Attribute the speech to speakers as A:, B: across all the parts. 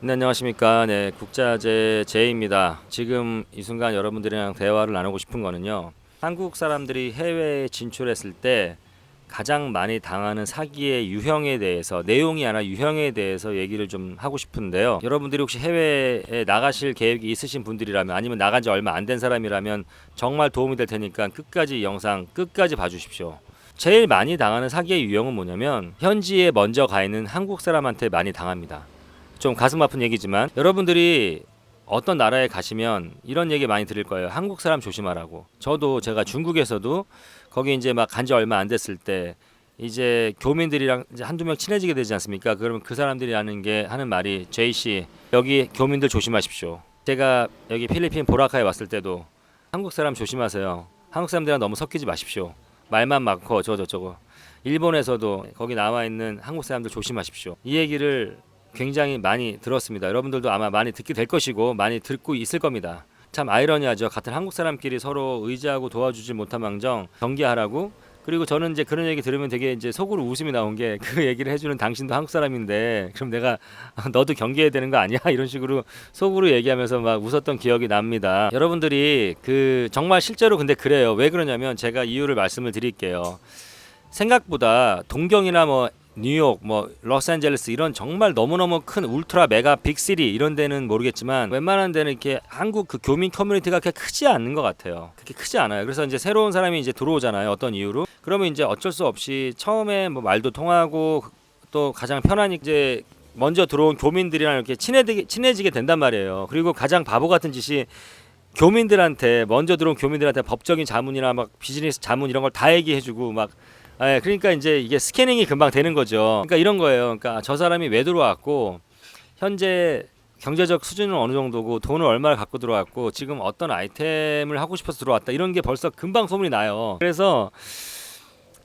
A: 네, 안녕하십니까. 네, 국자재 제이입니다. 지금 이 순간 여러분들이랑 대화를 나누고 싶은 거는요. 한국 사람들이 해외에 진출했을 때 가장 많이 당하는 사기의 유형에 대해서 내용이 아니라 유형에 대해서 얘기를 좀 하고 싶은데요. 여러분들이 혹시 해외에 나가실 계획이 있으신 분들이라면 아니면 나간 지 얼마 안 된 사람이라면 정말 도움이 될 테니까 끝까지 이 영상 끝까지 봐주십시오. 제일 많이 당하는 사기의 유형은 뭐냐면 현지에 먼저 가 있는 한국 사람한테 많이 당합니다. 좀 가슴 아픈 얘기지만 여러분들이 어떤 나라에 가시면 이런 얘기 많이 들을 거예요. 한국 사람 조심하라고. 저도 제가 중국에서도 거기 이제 막 간 지 얼마 안 됐을 때 이제 교민들이랑 이제 한두 명 친해지게 되지 않습니까? 그러면 그 사람들이 하는 게 하는 말이 제이 씨 여기 교민들 조심하십시오. 제가 여기 필리핀 보라카에 왔을 때도 한국 사람 조심하세요. 한국 사람들이랑 너무 섞이지 마십시오. 말만 많고 저저 저거. 일본에서도 거기 나와 있는 한국 사람들 조심하십시오. 이 얘기를 굉장히 많이 들었습니다. 여러분들도 아마 많이 듣게 될 것이고 많이 듣고 있을 겁니다. 참 아이러니하죠. 같은 한국 사람끼리 서로 의지하고 도와주지 못한 망정 경계하라고. 그리고 저는 이제 그런 얘기 들으면 되게 이제 속으로 웃음이 나온 게 그 얘기를 해주는 당신도 한국 사람인데 그럼 내가 너도 경계해야 되는 거 아니야 이런 식으로 속으로 얘기하면서 막 웃었던 기억이 납니다. 여러분들이 그 정말 실제로 근데 그래요. 왜 그러냐면 제가 이유를 말씀을 드릴게요. 생각보다 동경이나 뭐 뉴욕, 뭐 로스앤젤레스 이런 정말 너무너무 큰 울트라 메가 빅시리 이런 데는 모르겠지만 웬만한 데는 이렇게 한국 그 교민 커뮤니티가 그렇게 크지 않는 것 같아요. 그렇게 크지 않아요. 그래서 이제 새로운 사람이 이제 들어오잖아요. 어떤 이유로? 그러면 이제 어쩔 수 없이 처음에 뭐 말도 통하고 또 가장 편하니 이제 먼저 들어온 교민들이랑 이렇게 친해지게, 친해지게 된단 말이에요. 그리고 가장 바보 같은 짓이 교민들한테 먼저 들어온 교민들한테 법적인 자문이나 막 비즈니스 자문 이런 걸 다 얘기해주고 막 예, 그러니까 이제 이게 스캐닝이 금방 되는 거죠. 그러니까 이런 거예요. 그러니까 저 사람이 왜 들어왔고 현재 경제적 수준은 어느 정도고 돈을 얼마를 갖고 들어왔고 지금 어떤 아이템을 하고 싶어서 들어왔다 이런 게 벌써 금방 소문이 나요. 그래서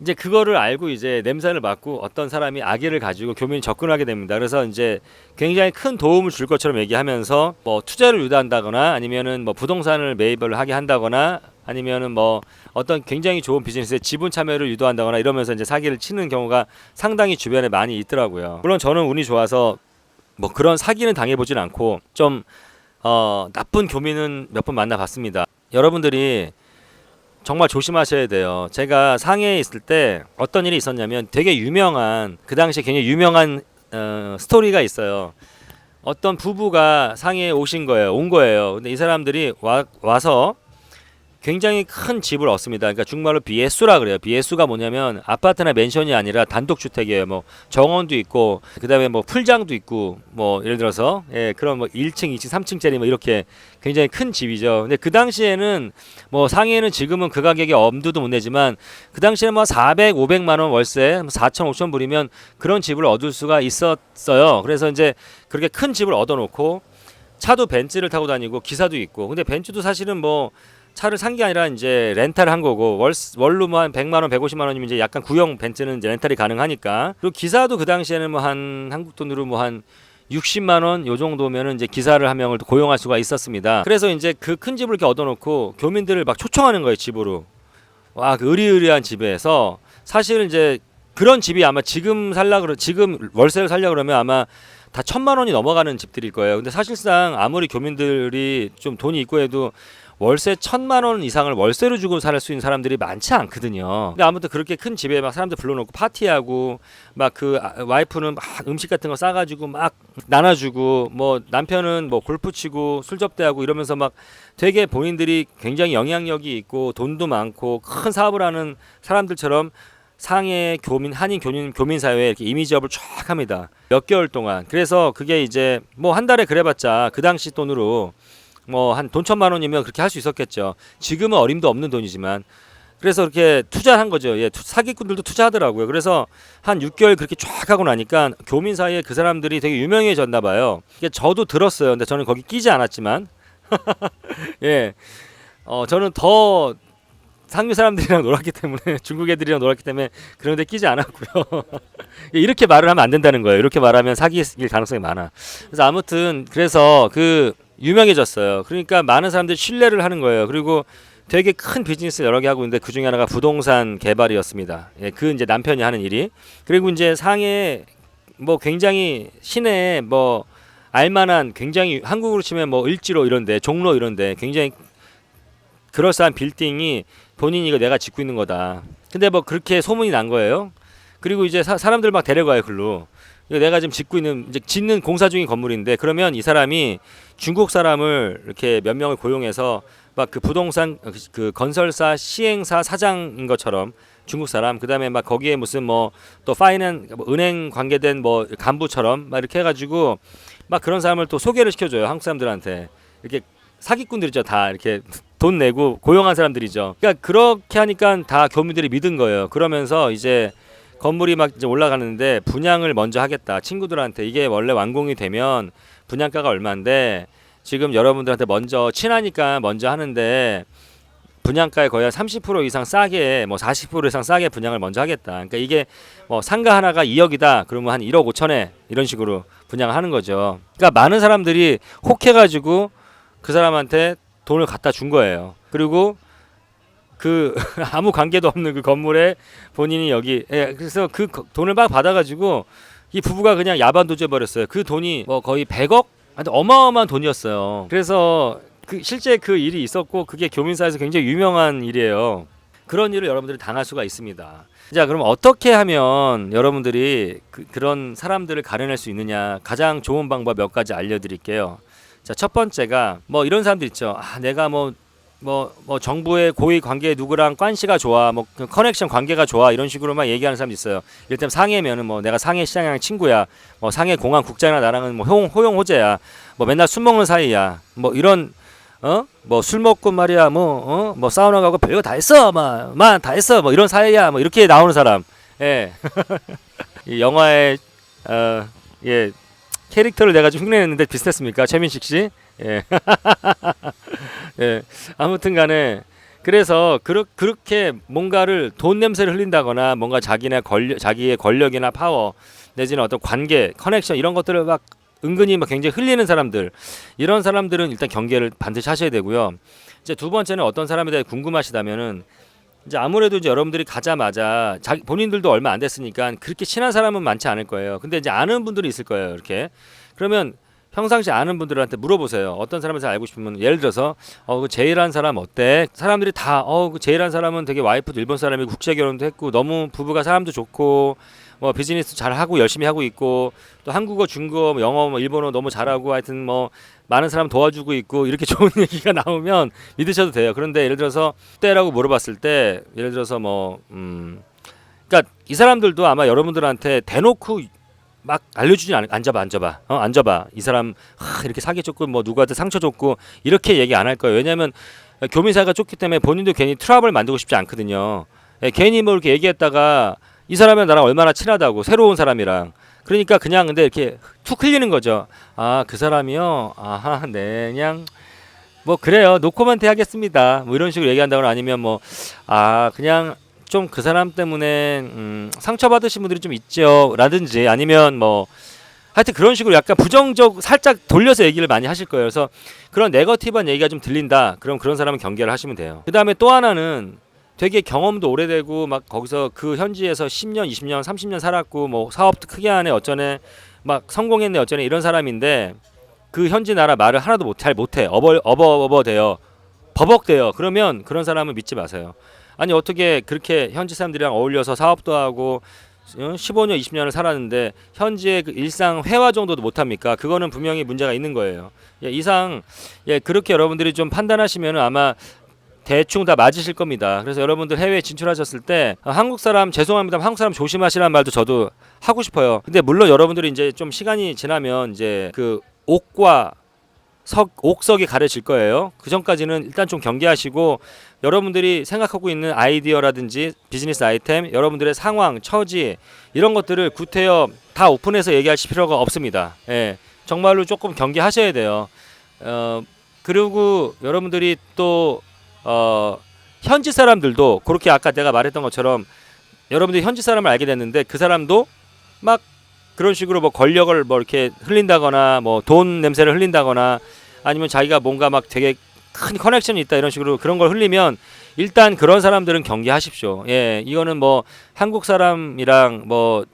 A: 이제 그거를 알고 이제 냄새를 맡고 어떤 사람이 악의를 가지고 교민이 접근하게 됩니다. 그래서 이제 굉장히 큰 도움을 줄 것처럼 얘기하면서 뭐 투자를 유도한다거나 아니면은 뭐 부동산을 매입을 하게 한다거나 아니면은 뭐 어떤 굉장히 좋은 비즈니스에 지분 참여를 유도한다거나 이러면서 이제 사기를 치는 경우가 상당히 주변에 많이 있더라고요. 물론 저는 운이 좋아서 뭐 그런 사기는 당해보진 않고 좀 어, 나쁜 교민은 몇 번 만나봤습니다. 여러분들이 정말 조심하셔야 돼요. 제가 상해에 있을 때 어떤 일이 있었냐면 되게 유명한 그 당시에 굉장히 유명한 어, 스토리가 있어요. 어떤 부부가 상해에 오신 거예요. 온 거예요. 근데 이 사람들이 와, 와서 굉장히 큰 집을 얻습니다. 그러니까 중말로 비에수라 그래요. 비에수가 뭐냐면 아파트나 맨션이 아니라 단독 주택이에요. 뭐 정원도 있고 그다음에 뭐 풀장도 있고 뭐 예를 들어서 예, 그런 뭐 1층, 2층, 3층짜리 뭐 이렇게 굉장히 큰 집이죠. 근데 그 당시에는 뭐 상해는 지금은 그 가격에 엄두도 못 내지만 그 당시에 뭐 400, 500만 원 월세, 4천, 5천 불이면 그런 집을 얻을 수가 있었어요. 그래서 이제 그렇게 큰 집을 얻어 놓고 차도 벤츠를 타고 다니고 기사도 있고 근데 벤츠도 사실은 뭐 차를 산 게 아니라 이제 렌탈을 한 거고 월 월로만 한 100만 원, 150만 원이면 이제 약간 구형 벤츠는 이제 렌탈이 가능하니까. 그리고 기사도 그 당시에는 뭐 한 한국 돈으로 뭐한 60만 원 요 정도면은 이제 기사를 한 명을 고용할 수가 있었습니다. 그래서 이제 그 큰 집을 이렇게 얻어 놓고 교민들을 막 초청하는 거예요, 집으로. 와, 그 의리의리한 집에서 사실은 이제 그런 집이 아마 지금 살라 그러 지금 월세를 살려 그러면 아마 다 천만 원이 넘어가는 집들일 거예요. 근데 사실상 아무리 교민들이 좀 돈이 있고 해도 월세 천만 원 이상을 월세로 주고 살 수 있는 사람들이 많지 않거든요. 근데 아무튼 그렇게 큰 집에 막 사람들 불러놓고 파티하고 막 그 와이프는 막 음식 같은 거 싸가지고 막 나눠주고 뭐 남편은 뭐 골프 치고 술 접대하고 이러면서 막 되게 본인들이 굉장히 영향력이 있고 돈도 많고 큰 사업을 하는 사람들처럼 상해 교민 한인 교민 교민 사회에 이렇게 이미지업을 쫙 합니다. 몇 개월 동안. 그래서 그게 이제 뭐 한 달에 그래봤자 그 당시 돈으로 뭐 한 돈 천만 원이면 그렇게 할 수 있었겠죠. 지금은 어림도 없는 돈이지만 그래서 그렇게 투자한 거죠. 예, 투- 사기꾼들도 투자하더라고요. 그래서 한 6개월 그렇게 쫙 하고 나니까 교민 사이에 그 사람들이 되게 유명해졌나 봐요. 이게 저도 들었어요. 근데 저는 거기 끼지 않았지만 예. 어, 저는 더 상류 사람들이랑 놀았기 때문에 중국 애들이랑 놀았기 때문에 그런 데 끼지 않았고요. 이렇게 말을 하면 안 된다는 거예요. 이렇게 말하면 사기일 가능성이 많아. 그래서 아무튼 그래서 그 유명해졌어요. 그러니까 많은 사람들이 신뢰를 하는 거예요. 그리고 되게 큰 비즈니스 여러 개 하고 있는데 그 중에 하나가 부동산 개발이었습니다. 예, 그 이제 남편이 하는 일이. 그리고 이제 상해 뭐 굉장히 시내에 뭐 알만한 굉장히 한국으로 치면 뭐 을지로 이런데 종로 이런데 굉장히 그럴싸한 빌딩이 본인이 이거 내가 짓고 있는 거다. 근데 뭐 그렇게 소문이 난 거예요. 그리고 이제 사, 사람들 막 데려가요 글로. 내가 지금 짓고 있는 이제 짓는 공사 중인 건물인데 그러면 이 사람이 중국 사람을 이렇게 몇 명을 고용해서 막 그 부동산 그- 그 건설사 시행사 사장인 것처럼 중국 사람 그다음에 막 거기에 무슨 뭐 또 파이낸스 뭐 은행 관계된 뭐 간부처럼 막 이렇게 해가지고 막 그런 사람을 또 소개를 시켜줘요 한국 사람들한테. 이렇게 사기꾼들이죠 다. 이렇게 돈 내고 고용한 사람들이죠. 그러니까 그렇게 하니까 다 교민들이 믿은 거예요. 그러면서 이제 건물이 막 이제 올라가는데 분양을 먼저 하겠다 친구들한테 이게 원래 완공이 되면 분양가가 얼마인데 지금 여러분들한테 먼저 친하니까 먼저 하는데 분양가에 거의 한 30% 이상 싸게 뭐 40% 이상 싸게 분양을 먼저 하겠다. 그러니까 이게 뭐 상가 하나가 2억이다. 그러면 한 1억 5천에 이런 식으로 분양을 하는 거죠. 그러니까 많은 사람들이 혹해가지고 그 사람한테 돈을 갖다 준 거예요. 그리고 그 아무 관계도 없는 그 건물에 본인이 여기 예, 그래서 그 거- 돈을 막 받아가지고 이 부부가 그냥 야반 도주해 버렸어요. 그 돈이 뭐 거의 100억? 하여튼 어마어마한 돈이었어요. 그래서 그 실제 그 일이 있었고 그게 교민사에서 굉장히 유명한 일이에요. 그런 일을 여러분들이 당할 수가 있습니다. 자, 그럼 어떻게 하면 여러분들이 그, 그런 사람들을 가려낼 수 있느냐? 가장 좋은 방법 몇 가지 알려드릴게요. 자, 첫 번째가 뭐 이런 사람들 있죠. 아, 내가 뭐 뭐, 뭐 정부의 고위 관계 누구랑 관시가 좋아, 뭐그 커넥션 관계가 좋아 이런 식으로만 얘기하는 사람 있어요. 이를테면 상해면은 뭐 내가 상해 시장이랑 친구야, 뭐 상해 공항 국장이나 나랑은 뭐 호용 호용 호재야, 뭐 맨날 술 먹는 사이야, 뭐 이런 어? 뭐 술 먹고 말이야, 뭐 어? 뭐 사우나 가고 별거 다 했어, 막만다 했어, 뭐 이런 사이야, 뭐 이렇게 나오는 사람, 예, 이 영화의 어, 예 캐릭터를 내가 좀 흉내냈는데 비슷했습니까, 최민식 씨? 예. 예. 아무튼 간에 그래서 그르, 그렇게 뭔가를 돈 냄새를 흘린다거나 뭔가 자기네 권력, 자기의 권력이나 파워 내지는 어떤 관계, 커넥션 이런 것들을 막 은근히 막 굉장히 흘리는 사람들 이런 사람들은 일단 경계를 반드시 하셔야 되고요. 이제 두 번째는 어떤 사람에 대해 궁금하시다면은 이제 아무래도 이제 여러분들이 가자마자 자기 본인들도 얼마 안 됐으니까 그렇게 친한 사람은 많지 않을 거예요. 근데 이제 아는 분들이 있을 거예요. 이렇게 그러면 평상시 아는 분들한테 물어보세요. 어떤 사람에서 알고 싶으면 예를 들어서 어그 제이란 사람 어때? 사람들이 다어그 제이란 사람은 되게 와이프도 일본 사람이 국제 결혼도 했고 너무 부부가 사람도 좋고 뭐 비즈니스 잘 하고 열심히 하고 있고 또 한국어, 중국어, 뭐 영어, 뭐 일본어 너무 잘하고 하여튼 뭐 많은 사람 도와주고 있고 이렇게 좋은 얘기가 나오면 믿으셔도 돼요. 그런데 예를 들어서 때라고 물어봤을 때 예를 들어서 뭐 음. 그러니까 이 사람들도 아마 여러분들한테 대놓고 막 알려주진 않, 앉아봐 앉아봐. 어 앉아봐. 이 사람 하, 이렇게 사기 줬고 뭐 누구한테 상처 줬고 이렇게 얘기 안 할 거예요. 왜냐하면 교민사가 쫓기 때문에 본인도 괜히 트러블 만들고 싶지 않거든요. 예, 괜히 뭐 이렇게 얘기했다가 이 사람이랑 나랑 얼마나 친하다고 새로운 사람이랑. 그러니까 그냥 근데 이렇게 툭 흘리는 거죠. 아 그 사람이요? 아하 네 그냥 뭐 그래요. 노코멘트 하겠습니다. 뭐 이런 식으로 얘기한다거나 아니면 뭐 아 그냥 좀 그 사람 때문에 음, 상처 받으신 분들이 좀 있죠. 라든지 아니면 뭐 하여튼 그런 식으로 약간 부정적 살짝 돌려서 얘기를 많이 하실 거예요. 그래서 그런 네거티브한 얘기가 좀 들린다. 그럼 그런 사람은 경계를 하시면 돼요. 그다음에 또 하나는 되게 경험도 오래되고 막 거기서 그 현지에서 10년, 20년, 30년 살았고 뭐 사업도 크게 하네 어쩌네 막 성공했네 어쩌네 이런 사람인데 그 현지 나라 말을 하나도 못 잘 못해 어버 어버 어버 돼요 버벅대요 그러면 그런 사람은 믿지 마세요 아니 어떻게 그렇게 현지 사람들이랑 어울려서 사업도 하고 어, 15년 20년을 살았는데 현지의 그 일상 회화 정도도 못 합니까? 그거는 분명히 문제가 있는 거예요. 예, 이상 예, 그렇게 여러분들이 좀 판단하시면 아마 대충 다 맞으실 겁니다. 그래서 여러분들 해외에 진출하셨을 때 아, 한국 사람 죄송합니다. 한국 사람 조심하시라는 말도 저도 하고 싶어요. 근데 물론 여러분들이 이제 좀 시간이 지나면 이제 그 옥과 석 옥석이 가려질 거예요. 그 전까지는 일단 좀 경계하시고 여러분들이 생각하고 있는 아이디어라든지 비즈니스 아이템, 여러분들의 상황, 처지 이런 것들을 구태여 다 오픈해서 얘기하실 필요가 없습니다. 예, 정말로 조금 경계하셔야 돼요. 어, 그리고 여러분들이 또 어, 현지 사람들도 그렇게 아까 내가 말했던 것처럼 여러분들이 현지 사람을 알게 됐는데 그 사람도 막 그런 식으로 뭐 권력을 뭐 이렇게 흘린다거나 뭐 돈 냄새를 흘린다거나 아니면 자기가 뭔가 막 되게 큰 커넥션이 있다 이런 식으로 그런 걸 흘리면 일단 그런 사람들은 경계하십시오. 예, 이거는 뭐 한국 사람이랑 뭐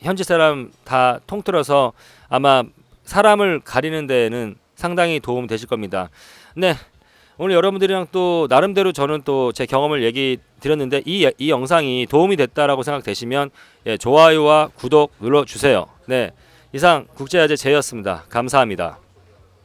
A: 현지 사람 다 통틀어서 아마 사람을 가리는 데에는 상당히 도움 되실 겁니다. 네. 오늘 여러분들이랑 또 나름대로 저는 또 제 경험을 얘기 드렸는데 이, 이 영상이 도움이 됐다라고 생각되시면 예, 좋아요와 구독 눌러 주세요. 네. 이상 국제야제 제이였습니다. 감사합니다.